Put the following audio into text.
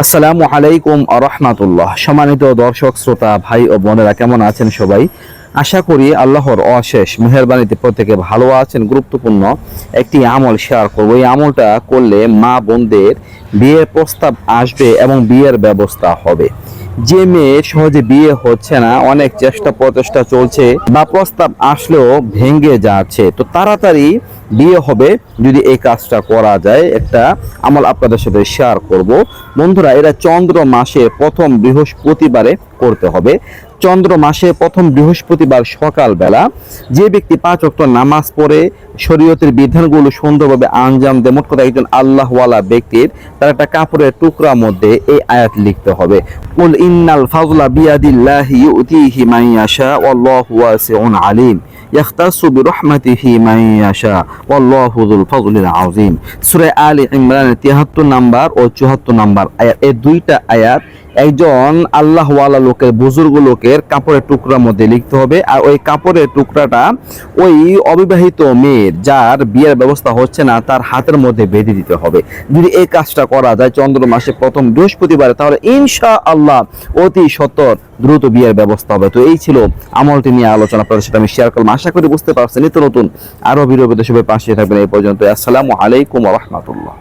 আসসালামু আলাইকুম আরহামাতুল্লাহ সম্মানিত দর্শক, শ্রোতা, ভাই ও বোনেরা, কেমন আছেন সবাই? আশা করি আল্লাহর অশেষ মেহরবানিতে প্রত্যেকে ভালো আছেন, গুরুত্বপূর্ণ একটি আমল শেয়ার করব। এই আমলটা করলে মা বোনদের বিয়ের প্রস্তাব আসবে এবং বিয়ের ব্যবস্থা হবে। যে মেয়ে সহজে বিয়ে হচ্ছে না, অনেক চেষ্টা প্রচেষ্টা চলছে বা প্রস্তাব আসলেও ভেঙে যাচ্ছে। তো তাড়াতাড়ি বিয়ে হবে, যদি এই কাজটা করা যায়, একটা আমল আপনাদের সাথে শেয়ার করব। বন্ধুরা এরা চন্দ্র মাসে প্রথম বৃহস্পতিবারে করতে হবে। চন্দ্র মাসে প্রথম বৃহস্পতিবার সকালবেলা যে ব্যক্তি পাঁচ অক্ট নামাজ পড়ে, শরীয়তের বিধানগুলো সুন্দরভাবে আঞ্জাম দেয়, মোট কথা একজন আল্লাহওয়ালা ব্যক্তির, তার একটা কাপড়ের টুকরার মধ্যে এই আয়াত লিখতে হবে। কুল ইন্নাল ফাজলা বিয়াদিল্লাহি ওয়াসিউন আলিম, ইয়াখতাসু মান ইয়াশা ওয়াল্লাহু আজিম সুরে আলী ইমরানের 73 নাম্বার ও 74 নাম্বার আয়াত এই দুইটা আয়াত একজন আল্লাহওয়ালা লোকের, বুজুর্গ লোকের কাপড়ের টুকরার মধ্যে লিখতে হবে। আর ওই কাপড়ের টুকরাটা ওই অবিবাহিত মেয়ের, যার বিয়ের ব্যবস্থা হচ্ছে না, তার হাতের মধ্যে বেঁধে দিতে হবে। যদি এই কাজটা করা যায় চন্দ্র মাসে প্রথম বৃহস্পতিবারে, তাহলে ইনশা আল্লাহ অতি সত্তর দ্রুত বিয়ের ব্যবস্থা হবে। তো এই ছিল আমলটি নিয়ে আলোচনা করে সেটা আমি শেয়ার করলাম। আশা করি বুঝতে পারছেন। নিত্য নতুন আরও ভিডিও পেতে সবাই পাশে থাকবেন এই পর্যন্ত আসসালামু আলাইকুম রহমতুল্লাহ।